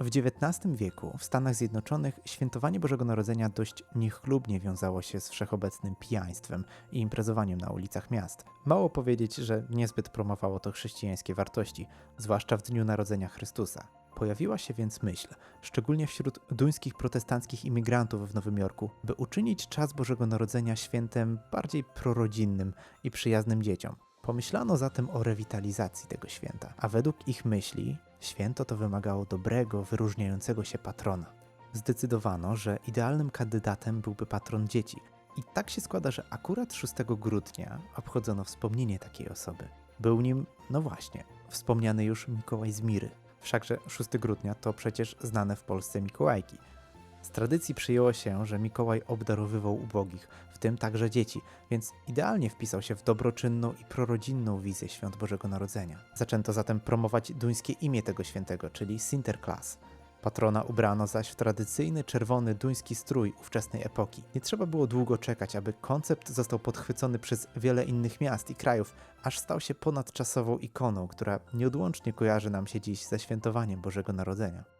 W XIX wieku w Stanach Zjednoczonych świętowanie Bożego Narodzenia dość niechlubnie wiązało się z wszechobecnym pijaństwem i imprezowaniem na ulicach miast. Mało powiedzieć, że niezbyt promowało to chrześcijańskie wartości, zwłaszcza w dniu narodzenia Chrystusa. Pojawiła się więc myśl, szczególnie wśród duńskich protestanckich imigrantów w Nowym Jorku, by uczynić czas Bożego Narodzenia świętem bardziej prorodzinnym i przyjaznym dzieciom. Pomyślano zatem o rewitalizacji tego święta, a według ich myśli święto to wymagało dobrego, wyróżniającego się patrona. Zdecydowano, że idealnym kandydatem byłby patron dzieci. I tak się składa, że akurat 6 grudnia obchodzono wspomnienie takiej osoby. Był nim, no właśnie, wspomniany już Mikołaj z Miry. Wszakże 6 grudnia to przecież znane w Polsce Mikołajki. Z tradycji przyjęło się, że Mikołaj obdarowywał ubogich, w tym także dzieci, więc idealnie wpisał się w dobroczynną i prorodzinną wizję świąt Bożego Narodzenia. Zaczęto zatem promować duńskie imię tego świętego, czyli Sinterklaas. Patrona ubrano zaś w tradycyjny czerwony duński strój ówczesnej epoki. Nie trzeba było długo czekać, aby koncept został podchwycony przez wiele innych miast i krajów, aż stał się ponadczasową ikoną, która nieodłącznie kojarzy nam się dziś ze świętowaniem Bożego Narodzenia.